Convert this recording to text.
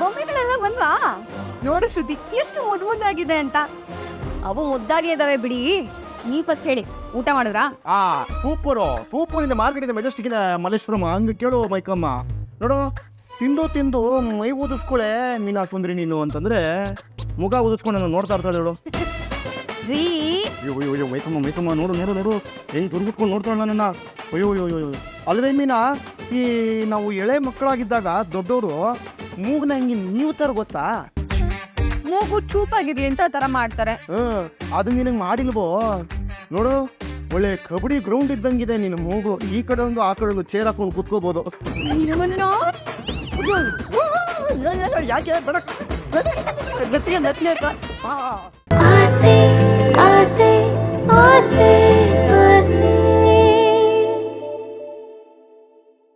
ಬೊಂಬೆಗಳೆಲ್ಲ ಬಂದ್ವಾ? ನೋಡು ಶ್ರುತಿ ಎಷ್ಟು ಮುದ್ದು ಮುದ್ದಾಗಿದೆ ಅಂತ. ಅವು ಮುದ್ದಾಗಿ ಇದಾವೆ ಬಿಡಿ. ನೀ ಫಸ್ಟ್ ಹೇಳಿ ಊಟ ಮಾಡಿದ್ರಾ? ಆ ಸೂಪರು. ಸೂಪರ್ ಇದೆ ಮಾರ್ಕೆಟ್ ಇದೆ ಮೆಜೆಸ್ಟಿಕ್ ಇದೆ ಮಲ್ಲೇಶ್ವರಮ್ಮ ಹಂಗೆ ಕೇಳು ಮೈಕಮ್ಮ. ನೋಡು ತಿಂದು ತಿಂದು ಮೈ ಊದಿಸ್ಕೊಳೆ ಮೀನಾ ಸುಂದ್ರಿ ನೀನು ಅಂತಂದ್ರೆ ಮುಖ ಊದಿಸ್ಕೊಂಡು ನಾನು ನೋಡ್ತಾ ಇರ್ತಾಳೆ ನೋಡು. ರೀ. ಅಯ್ಯೋ ಅಯ್ಯೋ ಅಯ್ಯೋ ಮೈಕಮ್ಮ ಮೈಕಮ್ಮ ನೋಡು ನೋಡು ನೋಡು. ಹೆಂಗೆ ದುರ್ಗುಟ್ಕೊಂಡು ನೋಡ್ತಾಳೆ ನನ್ನ ಅಯ್ಯೋ ಅಯ್ಯೋ ಅಯ್ಯೋ ಅಯ್ಯೋ. ಅಲ್ವೇ ಮೀನಾ ಈ ನಾವು ಎಳೆ ಮಕ್ಕಳಾಗಿದ್ದಾಗ ದೊಡ್ಡವರು ಮೂಗ್ನ ನಂಗೆ ನೀವು ತರ ಗೊತ್ತಾ ಮೂಗು ಚೂಪಾಗಿರ್ಲಿ ಅಂತ ತರ ಥರ ಮಾಡ್ತಾರೆ ಹ್ಮ್ ಅದು ನಿನಗೆ ಮಾಡಿಲ್ವೋ ನೋಡು ಒಳ್ಳೆ ಕಬಡ್ಡಿ ಗ್ರೌಂಡ್ ಇದ್ದಂಗಿದೆ ನಿನ್ನ ಮೂಗು ಈ ಕಡೆ ಒಂದು ಆ ಕಡೆ ಒಂದು ಚೇರ್ ಹಾಕೊಂಡು ಕುತ್ಕೋಬಹುದು ನಿಮ್ಮನ್ನ ಯಾಕೆ ಬೇಡ ಆಸೆ ಆಸೆ ಆಸೆ